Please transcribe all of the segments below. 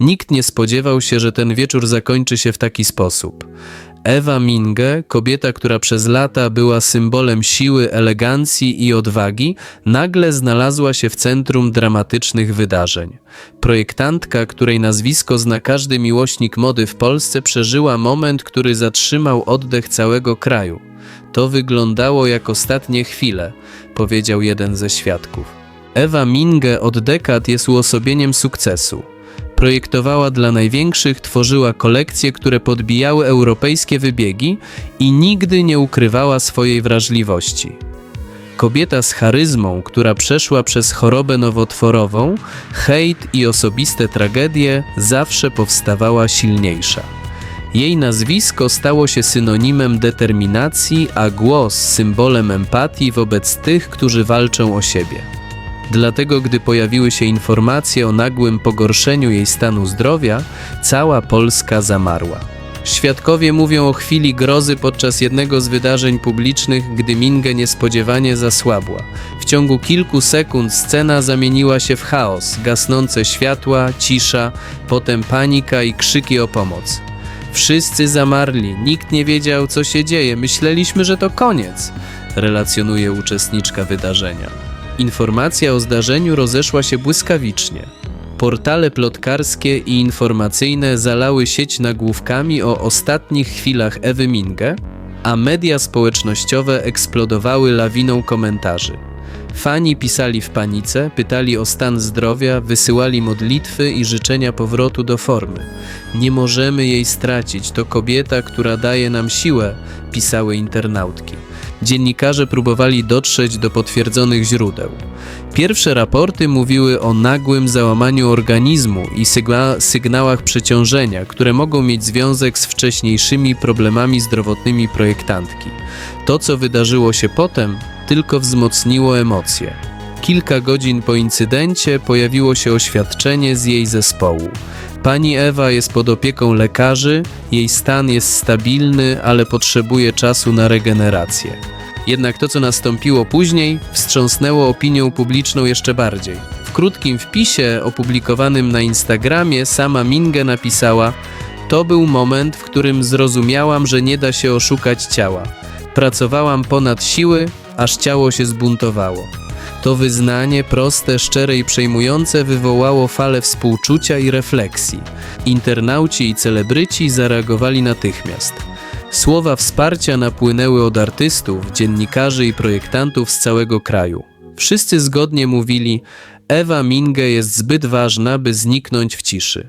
Nikt nie spodziewał się, że ten wieczór zakończy się w taki sposób. Ewa Minge, kobieta, która przez lata była symbolem siły, elegancji i odwagi, nagle znalazła się w centrum dramatycznych wydarzeń. Projektantka, której nazwisko zna każdy miłośnik mody w Polsce, przeżyła moment, który zatrzymał oddech całego kraju. To wyglądało jak ostatnie chwile, powiedział jeden ze świadków. Ewa Minge od dekad jest uosobieniem sukcesu. Projektowała dla największych, tworzyła kolekcje, które podbijały europejskie wybiegi i nigdy nie ukrywała swojej wrażliwości. Kobieta z charyzmą, która przeszła przez chorobę nowotworową, hejt i osobiste tragedie, zawsze powstawała silniejsza. Jej nazwisko stało się synonimem determinacji, a głos symbolem empatii wobec tych, którzy walczą o siebie. Dlatego, gdy pojawiły się informacje o nagłym pogorszeniu jej stanu zdrowia, cała Polska zamarła. Świadkowie mówią o chwili grozy podczas jednego z wydarzeń publicznych, gdy Minge niespodziewanie zasłabła. W ciągu kilku sekund scena zamieniła się w chaos, gasnące światła, cisza, potem panika i krzyki o pomoc. Wszyscy zamarli, nikt nie wiedział, co się dzieje, myśleliśmy, że to koniec, relacjonuje uczestniczka wydarzenia. Informacja o zdarzeniu rozeszła się błyskawicznie. Portale plotkarskie i informacyjne zalały sieć nagłówkami o ostatnich chwilach Ewy Minge, a media społecznościowe eksplodowały lawiną komentarzy. Fani pisali w panice, pytali o stan zdrowia, wysyłali modlitwy i życzenia powrotu do formy. Nie możemy jej stracić, to kobieta, która daje nam siłę, pisały internautki. Dziennikarze próbowali dotrzeć do potwierdzonych źródeł. Pierwsze raporty mówiły o nagłym załamaniu organizmu i sygna sygnałach przeciążenia, które mogą mieć związek z wcześniejszymi problemami zdrowotnymi projektantki. To, co wydarzyło się potem, tylko wzmocniło emocje. Kilka godzin po incydencie pojawiło się oświadczenie z jej zespołu. Pani Ewa jest pod opieką lekarzy, jej stan jest stabilny, ale potrzebuje czasu na regenerację. Jednak to, co nastąpiło później, wstrząsnęło opinią publiczną jeszcze bardziej. W krótkim wpisie opublikowanym na Instagramie sama Minge napisała: To był moment, w którym zrozumiałam, że nie da się oszukać ciała. Pracowałam ponad siły, aż ciało się zbuntowało. To wyznanie, proste, szczere i przejmujące, wywołało falę współczucia i refleksji. Internauci i celebryci zareagowali natychmiast. Słowa wsparcia napłynęły od artystów, dziennikarzy i projektantów z całego kraju. Wszyscy zgodnie mówili: Ewa Minge jest zbyt ważna, by zniknąć w ciszy.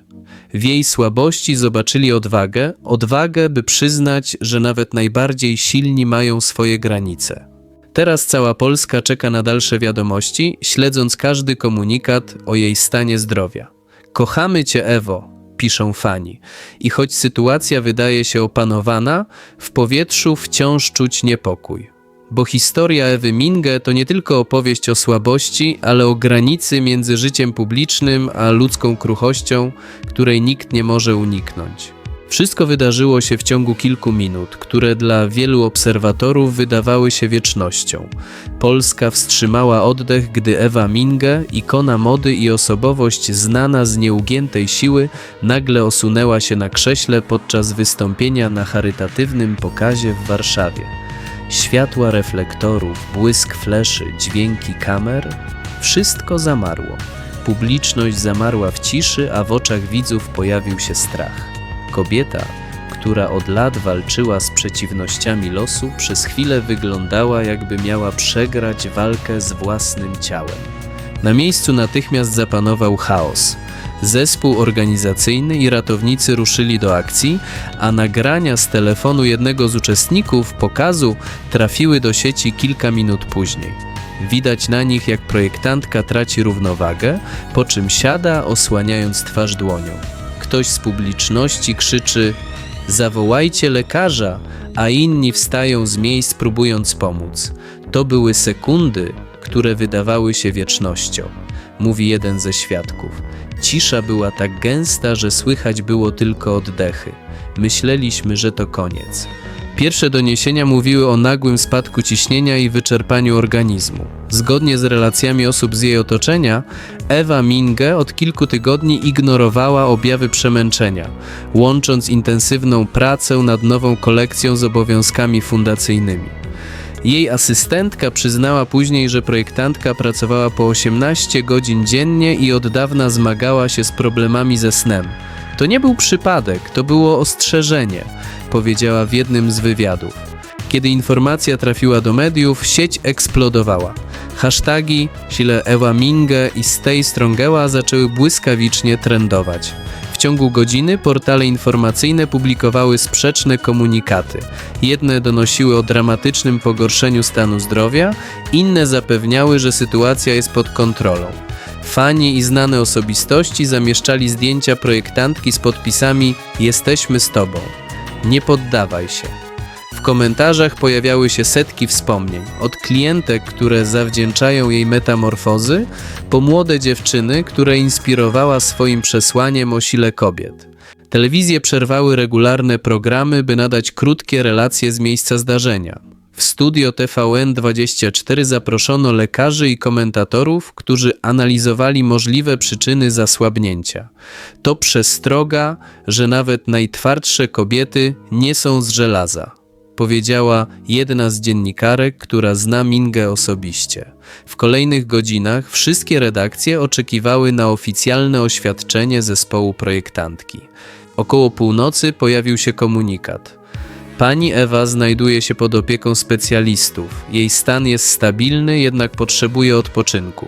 W jej słabości zobaczyli odwagę, odwagę, by przyznać, że nawet najbardziej silni mają swoje granice. Teraz cała Polska czeka na dalsze wiadomości, śledząc każdy komunikat o jej stanie zdrowia. Kochamy Cię, Ewo, piszą fani. I choć sytuacja wydaje się opanowana, w powietrzu wciąż czuć niepokój. Bo historia Ewy Minge to nie tylko opowieść o słabości, ale o granicy między życiem publicznym a ludzką kruchością, której nikt nie może uniknąć. Wszystko wydarzyło się w ciągu kilku minut, które dla wielu obserwatorów wydawały się wiecznością. Polska wstrzymała oddech, gdy Ewa Minge, ikona mody i osobowość znana z nieugiętej siły, nagle osunęła się na krześle podczas wystąpienia na charytatywnym pokazie w Warszawie. Światła reflektorów, błysk fleszy, dźwięki kamer wszystko zamarło. Publiczność zamarła w ciszy, a w oczach widzów pojawił się strach. Kobieta, która od lat walczyła z przeciwnościami losu, przez chwilę wyglądała, jakby miała przegrać walkę z własnym ciałem. Na miejscu natychmiast zapanował chaos. Zespół organizacyjny i ratownicy ruszyli do akcji, a nagrania z telefonu jednego z uczestników pokazu trafiły do sieci kilka minut później. Widać na nich, jak projektantka traci równowagę, po czym siada, osłaniając twarz dłonią. Ktoś z publiczności krzyczy: Zawołajcie lekarza, a inni wstają z miejsc, próbując pomóc. To były sekundy, które wydawały się wiecznością, mówi jeden ze świadków. Cisza była tak gęsta, że słychać było tylko oddechy. Myśleliśmy, że to koniec. Pierwsze doniesienia mówiły o nagłym spadku ciśnienia i wyczerpaniu organizmu. Zgodnie z relacjami osób z jej otoczenia, Ewa Minge od kilku tygodni ignorowała objawy przemęczenia, łącząc intensywną pracę nad nową kolekcją z obowiązkami fundacyjnymi. Jej asystentka przyznała później, że projektantka pracowała po 18 godzin dziennie i od dawna zmagała się z problemami ze snem. To nie był przypadek, to było ostrzeżenie, powiedziała w jednym z wywiadów. Kiedy informacja trafiła do mediów, sieć eksplodowała. Hasztagi Sile Ewa Minge i Stay Strongella zaczęły błyskawicznie trendować. W ciągu godziny portale informacyjne publikowały sprzeczne komunikaty. Jedne donosiły o dramatycznym pogorszeniu stanu zdrowia, inne zapewniały, że sytuacja jest pod kontrolą. Fani i znane osobistości zamieszczali zdjęcia projektantki z podpisami Jesteśmy z Tobą. Nie poddawaj się. Komentarzach pojawiały się setki wspomnień, od klientek, które zawdzięczają jej metamorfozy, po młode dziewczyny, które inspirowała swoim przesłaniem o sile kobiet. Telewizje przerwały regularne programy, by nadać krótkie relacje z miejsca zdarzenia. W studio TVN24 zaproszono lekarzy i komentatorów, którzy analizowali możliwe przyczyny zasłabnięcia. To przestroga, że nawet najtwardsze kobiety nie są z żelaza powiedziała jedna z dziennikarek, która zna Mingę osobiście. W kolejnych godzinach wszystkie redakcje oczekiwały na oficjalne oświadczenie zespołu projektantki. Około północy pojawił się komunikat. Pani Ewa znajduje się pod opieką specjalistów. Jej stan jest stabilny, jednak potrzebuje odpoczynku.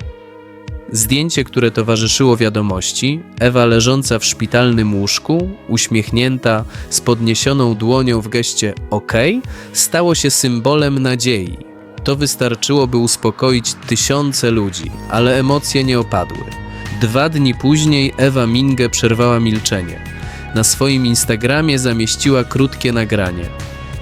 Zdjęcie, które towarzyszyło wiadomości, Ewa leżąca w szpitalnym łóżku, uśmiechnięta, z podniesioną dłonią w geście OK, stało się symbolem nadziei. To wystarczyło, by uspokoić tysiące ludzi, ale emocje nie opadły. Dwa dni później Ewa Minge przerwała milczenie. Na swoim Instagramie zamieściła krótkie nagranie.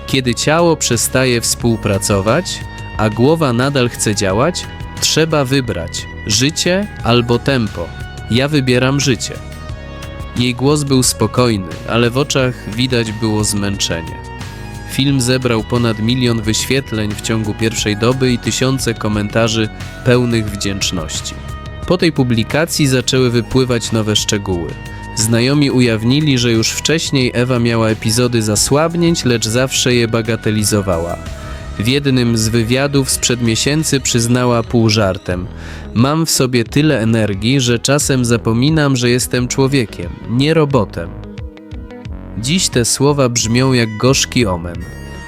Kiedy ciało przestaje współpracować, a głowa nadal chce działać, trzeba wybrać życie albo tempo. Ja wybieram życie. Jej głos był spokojny, ale w oczach widać było zmęczenie. Film zebrał ponad milion wyświetleń w ciągu pierwszej doby i tysiące komentarzy pełnych wdzięczności. Po tej publikacji zaczęły wypływać nowe szczegóły. Znajomi ujawnili, że już wcześniej Ewa miała epizody zasłabnięć, lecz zawsze je bagatelizowała. W jednym z wywiadów sprzed miesięcy przyznała pół żartem: Mam w sobie tyle energii, że czasem zapominam, że jestem człowiekiem, nie robotem. Dziś te słowa brzmią jak gorzki omen.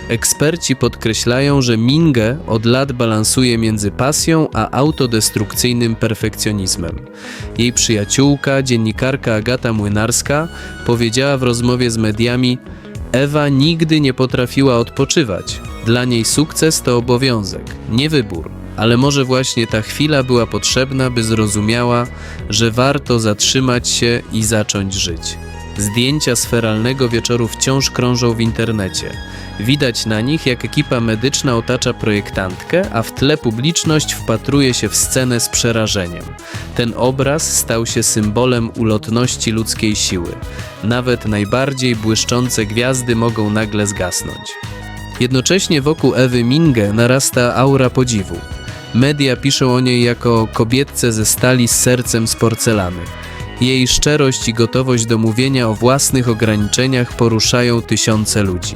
Eksperci podkreślają, że Minge od lat balansuje między pasją a autodestrukcyjnym perfekcjonizmem. Jej przyjaciółka, dziennikarka Agata Młynarska, powiedziała w rozmowie z mediami: Ewa nigdy nie potrafiła odpoczywać. Dla niej sukces to obowiązek, nie wybór. Ale może właśnie ta chwila była potrzebna, by zrozumiała, że warto zatrzymać się i zacząć żyć. Zdjęcia z feralnego wieczoru wciąż krążą w internecie. Widać na nich, jak ekipa medyczna otacza projektantkę, a w tle publiczność wpatruje się w scenę z przerażeniem. Ten obraz stał się symbolem ulotności ludzkiej siły. Nawet najbardziej błyszczące gwiazdy mogą nagle zgasnąć. Jednocześnie wokół Ewy Minge narasta aura podziwu. Media piszą o niej jako kobietce ze stali z sercem z porcelany. Jej szczerość i gotowość do mówienia o własnych ograniczeniach poruszają tysiące ludzi.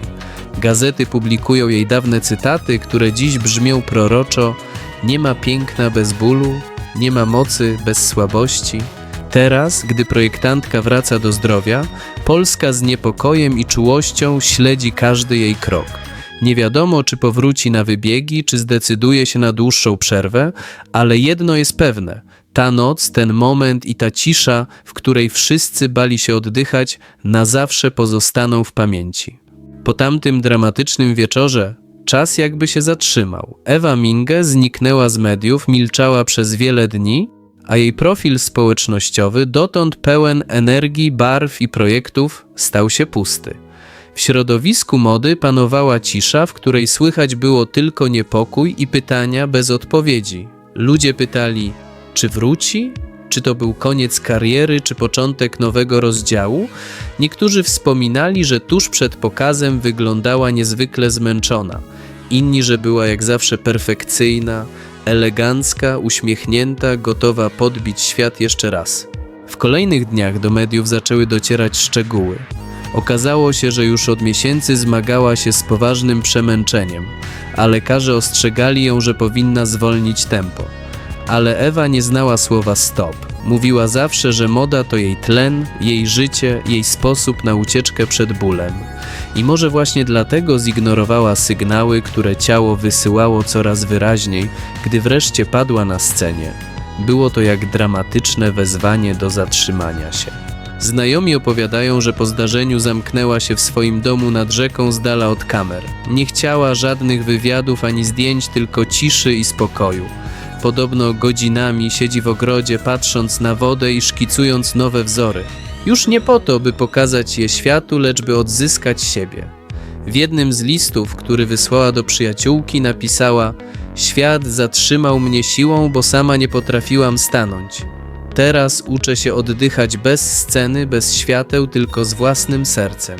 Gazety publikują jej dawne cytaty, które dziś brzmią proroczo: Nie ma piękna bez bólu, nie ma mocy bez słabości. Teraz, gdy projektantka wraca do zdrowia, Polska z niepokojem i czułością śledzi każdy jej krok. Nie wiadomo, czy powróci na wybiegi, czy zdecyduje się na dłuższą przerwę, ale jedno jest pewne: ta noc, ten moment i ta cisza, w której wszyscy bali się oddychać, na zawsze pozostaną w pamięci. Po tamtym dramatycznym wieczorze czas jakby się zatrzymał. Ewa Minge zniknęła z mediów, milczała przez wiele dni, a jej profil społecznościowy, dotąd pełen energii, barw i projektów, stał się pusty. W środowisku mody panowała cisza, w której słychać było tylko niepokój i pytania bez odpowiedzi. Ludzie pytali, czy wróci? Czy to był koniec kariery, czy początek nowego rozdziału? Niektórzy wspominali, że tuż przed pokazem wyglądała niezwykle zmęczona. Inni, że była jak zawsze perfekcyjna, elegancka, uśmiechnięta, gotowa podbić świat jeszcze raz. W kolejnych dniach do mediów zaczęły docierać szczegóły. Okazało się, że już od miesięcy zmagała się z poważnym przemęczeniem, a lekarze ostrzegali ją, że powinna zwolnić tempo. Ale Ewa nie znała słowa stop. Mówiła zawsze, że moda to jej tlen, jej życie, jej sposób na ucieczkę przed bólem. I może właśnie dlatego zignorowała sygnały, które ciało wysyłało coraz wyraźniej, gdy wreszcie padła na scenie. Było to jak dramatyczne wezwanie do zatrzymania się. Znajomi opowiadają, że po zdarzeniu zamknęła się w swoim domu nad rzeką z dala od kamer. Nie chciała żadnych wywiadów ani zdjęć, tylko ciszy i spokoju. Podobno godzinami siedzi w ogrodzie, patrząc na wodę i szkicując nowe wzory. Już nie po to, by pokazać je światu, lecz by odzyskać siebie. W jednym z listów, który wysłała do przyjaciółki, napisała: Świat zatrzymał mnie siłą, bo sama nie potrafiłam stanąć. Teraz uczę się oddychać bez sceny, bez świateł, tylko z własnym sercem.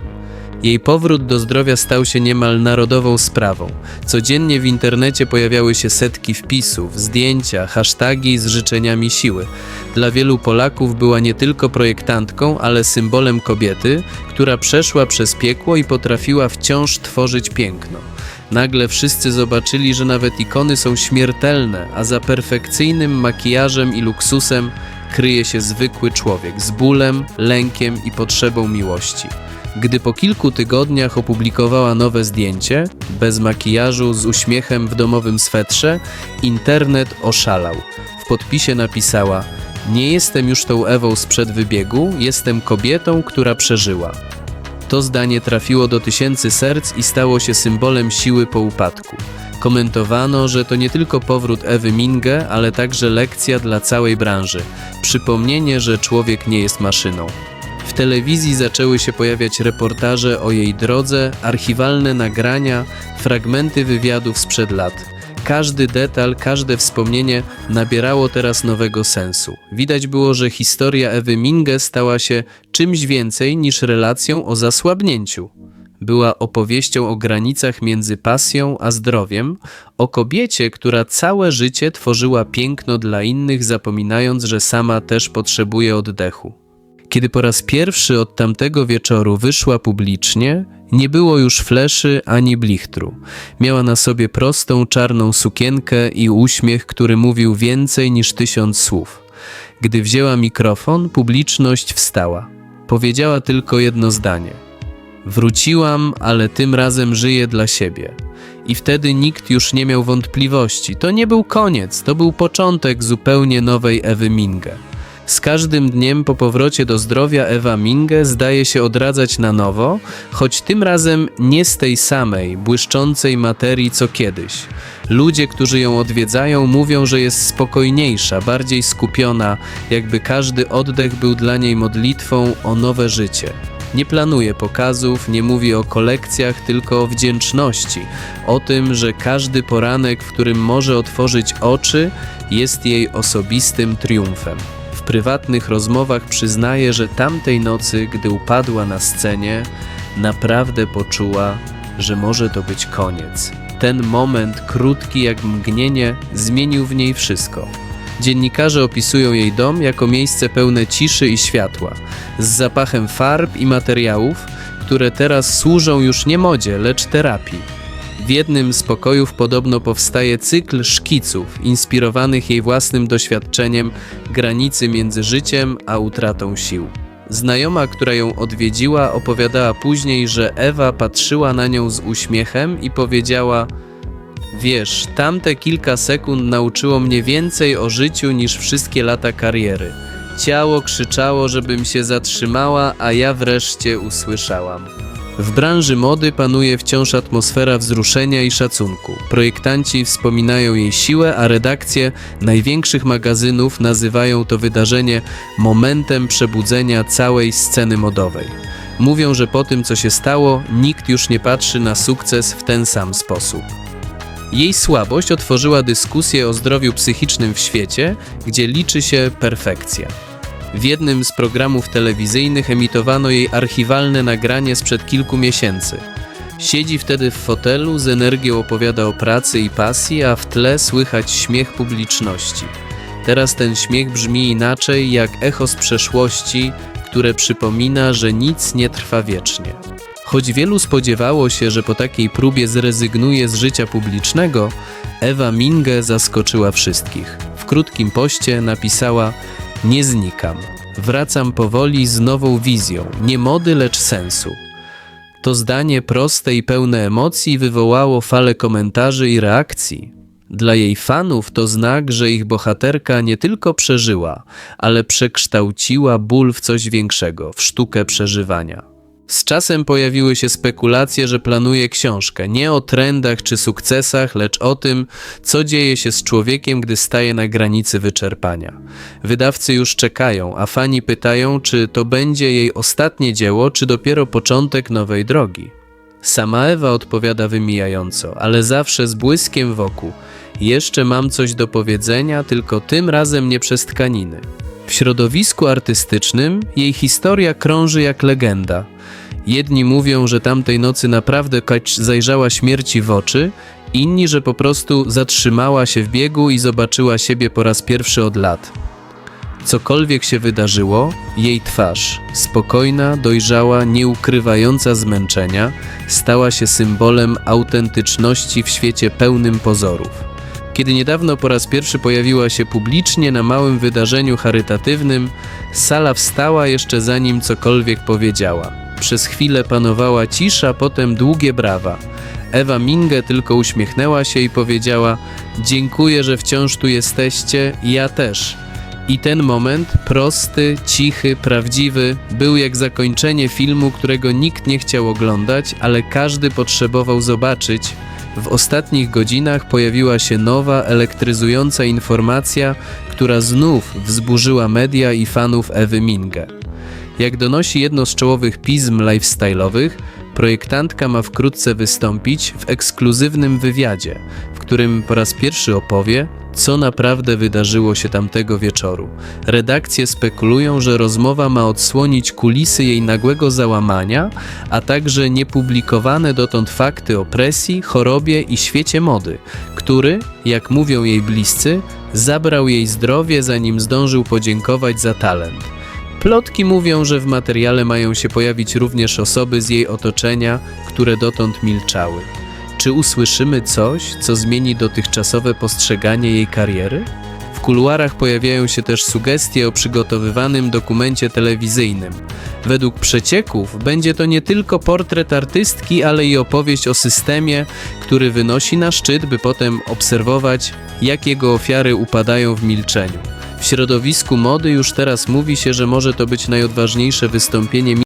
Jej powrót do zdrowia stał się niemal narodową sprawą. Codziennie w internecie pojawiały się setki wpisów, zdjęcia, hasztagi z życzeniami siły. Dla wielu Polaków była nie tylko projektantką, ale symbolem kobiety, która przeszła przez piekło i potrafiła wciąż tworzyć piękno. Nagle wszyscy zobaczyli, że nawet ikony są śmiertelne, a za perfekcyjnym makijażem i luksusem kryje się zwykły człowiek z bólem, lękiem i potrzebą miłości. Gdy po kilku tygodniach opublikowała nowe zdjęcie, bez makijażu, z uśmiechem w domowym swetrze, internet oszalał. W podpisie napisała: Nie jestem już tą Ewą sprzed wybiegu, jestem kobietą, która przeżyła. To zdanie trafiło do tysięcy serc i stało się symbolem siły po upadku. Komentowano, że to nie tylko powrót Ewy Minge, ale także lekcja dla całej branży. Przypomnienie, że człowiek nie jest maszyną. W telewizji zaczęły się pojawiać reportaże o jej drodze, archiwalne nagrania, fragmenty wywiadów sprzed lat. Każdy detal, każde wspomnienie nabierało teraz nowego sensu. Widać było, że historia Ewy Minge stała się czymś więcej niż relacją o zasłabnięciu. Była opowieścią o granicach między pasją a zdrowiem, o kobiecie, która całe życie tworzyła piękno dla innych, zapominając, że sama też potrzebuje oddechu. Kiedy po raz pierwszy od tamtego wieczoru wyszła publicznie, nie było już fleszy ani blichtru. Miała na sobie prostą czarną sukienkę i uśmiech, który mówił więcej niż tysiąc słów. Gdy wzięła mikrofon, publiczność wstała. Powiedziała tylko jedno zdanie. Wróciłam, ale tym razem żyję dla siebie. I wtedy nikt już nie miał wątpliwości. To nie był koniec, to był początek zupełnie nowej Ewy Minge. Z każdym dniem po powrocie do zdrowia Ewa Minge zdaje się odradzać na nowo, choć tym razem nie z tej samej, błyszczącej materii co kiedyś. Ludzie, którzy ją odwiedzają, mówią, że jest spokojniejsza, bardziej skupiona, jakby każdy oddech był dla niej modlitwą o nowe życie. Nie planuje pokazów, nie mówi o kolekcjach, tylko o wdzięczności, o tym, że każdy poranek, w którym może otworzyć oczy, jest jej osobistym triumfem. Prywatnych rozmowach przyznaje, że tamtej nocy, gdy upadła na scenie, naprawdę poczuła, że może to być koniec. Ten moment, krótki jak mgnienie, zmienił w niej wszystko. Dziennikarze opisują jej dom jako miejsce pełne ciszy i światła, z zapachem farb i materiałów, które teraz służą już nie modzie, lecz terapii. W jednym z pokojów podobno powstaje cykl szkiców, inspirowanych jej własnym doświadczeniem granicy między życiem a utratą sił. Znajoma, która ją odwiedziła, opowiadała później, że Ewa patrzyła na nią z uśmiechem i powiedziała: Wiesz, tamte kilka sekund nauczyło mnie więcej o życiu niż wszystkie lata kariery. Ciało krzyczało, żebym się zatrzymała, a ja wreszcie usłyszałam. W branży mody panuje wciąż atmosfera wzruszenia i szacunku. Projektanci wspominają jej siłę, a redakcje największych magazynów nazywają to wydarzenie momentem przebudzenia całej sceny modowej. Mówią, że po tym, co się stało, nikt już nie patrzy na sukces w ten sam sposób. Jej słabość otworzyła dyskusję o zdrowiu psychicznym w świecie, gdzie liczy się perfekcja. W jednym z programów telewizyjnych emitowano jej archiwalne nagranie sprzed kilku miesięcy. Siedzi wtedy w fotelu, z energią opowiada o pracy i pasji, a w tle słychać śmiech publiczności. Teraz ten śmiech brzmi inaczej, jak echo z przeszłości, które przypomina, że nic nie trwa wiecznie. Choć wielu spodziewało się, że po takiej próbie zrezygnuje z życia publicznego, Ewa Minge zaskoczyła wszystkich. W krótkim poście napisała: Nie znikam. Wracam powoli z nową wizją, nie mody, lecz sensu. To zdanie proste i pełne emocji wywołało falę komentarzy i reakcji. Dla jej fanów to znak, że ich bohaterka nie tylko przeżyła, ale przekształciła ból w coś większego, w sztukę przeżywania. Z czasem pojawiły się spekulacje, że planuje książkę nie o trendach czy sukcesach, lecz o tym, co dzieje się z człowiekiem, gdy staje na granicy wyczerpania. Wydawcy już czekają, a fani pytają, czy to będzie jej ostatnie dzieło, czy dopiero początek nowej drogi. Sama Ewa odpowiada wymijająco, ale zawsze z błyskiem wokół. Jeszcze mam coś do powiedzenia, tylko tym razem nie przez tkaniny. W środowisku artystycznym jej historia krąży jak legenda. Jedni mówią, że tamtej nocy naprawdę Kać zajrzała śmierci w oczy, inni, że po prostu zatrzymała się w biegu i zobaczyła siebie po raz pierwszy od lat. Cokolwiek się wydarzyło, jej twarz, spokojna, dojrzała, nie ukrywająca zmęczenia, stała się symbolem autentyczności w świecie pełnym pozorów. Kiedy niedawno po raz pierwszy pojawiła się publicznie na małym wydarzeniu charytatywnym, sala wstała jeszcze zanim cokolwiek powiedziała. Przez chwilę panowała cisza, potem długie brawa. Ewa Minge tylko uśmiechnęła się i powiedziała: Dziękuję, że wciąż tu jesteście, ja też. I ten moment, prosty, cichy, prawdziwy, był jak zakończenie filmu, którego nikt nie chciał oglądać, ale każdy potrzebował zobaczyć. W ostatnich godzinach pojawiła się nowa, elektryzująca informacja, która znów wzburzyła media i fanów Ewy Minge. Jak donosi jedno z czołowych pism lifestyle'owych, projektantka ma wkrótce wystąpić w ekskluzywnym wywiadzie, w którym po raz pierwszy opowie, co naprawdę wydarzyło się tamtego wieczoru. Redakcje spekulują, że rozmowa ma odsłonić kulisy jej nagłego załamania, a także niepublikowane dotąd fakty o presji, chorobie i świecie mody, który, jak mówią jej bliscy, zabrał jej zdrowie, zanim zdążył podziękować za talent. Plotki mówią, że w materiale mają się pojawić również osoby z jej otoczenia, które dotąd milczały. Czy usłyszymy coś, co zmieni dotychczasowe postrzeganie jej kariery? W kuluarach pojawiają się też sugestie o przygotowywanym dokumencie telewizyjnym. Według przecieków będzie to nie tylko portret artystki, ale i opowieść o systemie, który wynosi na szczyt, by potem obserwować, jak jego ofiary upadają w milczeniu. W środowisku mody już teraz mówi się, że może to być najodważniejsze wystąpienie